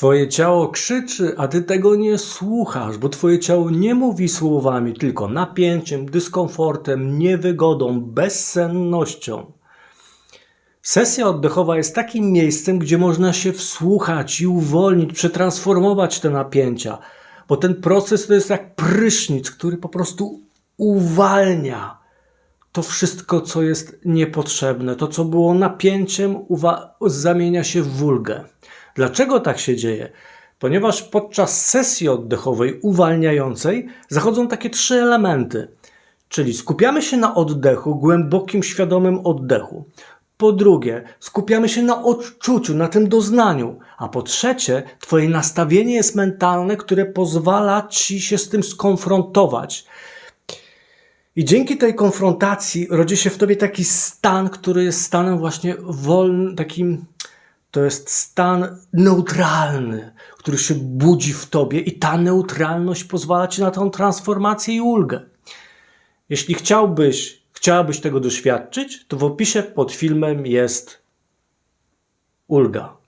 Twoje ciało krzyczy, a ty tego nie słuchasz, bo twoje ciało nie mówi słowami, tylko napięciem, dyskomfortem, niewygodą, bezsennością. Sesja oddechowa jest takim miejscem, gdzie można się wsłuchać i uwolnić, przetransformować te napięcia, bo ten proces to jest jak prysznic, który po prostu uwalnia to wszystko, co jest niepotrzebne, to, co było napięciem, zamienia się w wulgę. Dlaczego tak się dzieje? Ponieważ podczas sesji oddechowej uwalniającej zachodzą takie trzy elementy. Czyli skupiamy się na oddechu, głębokim, świadomym oddechu. Po drugie, skupiamy się na odczuciu, na tym doznaniu. A po trzecie, Twoje nastawienie jest mentalne, które pozwala Ci się z tym skonfrontować. I dzięki tej konfrontacji rodzi się w tobie taki stan, który jest stanem właśnie wolnym, takim. To jest stan neutralny, który się budzi w tobie, i ta neutralność pozwala ci na tą transformację i ulgę. Jeśli chciałbyś, chciałabyś tego doświadczyć, to w opisie pod filmem jest ulga.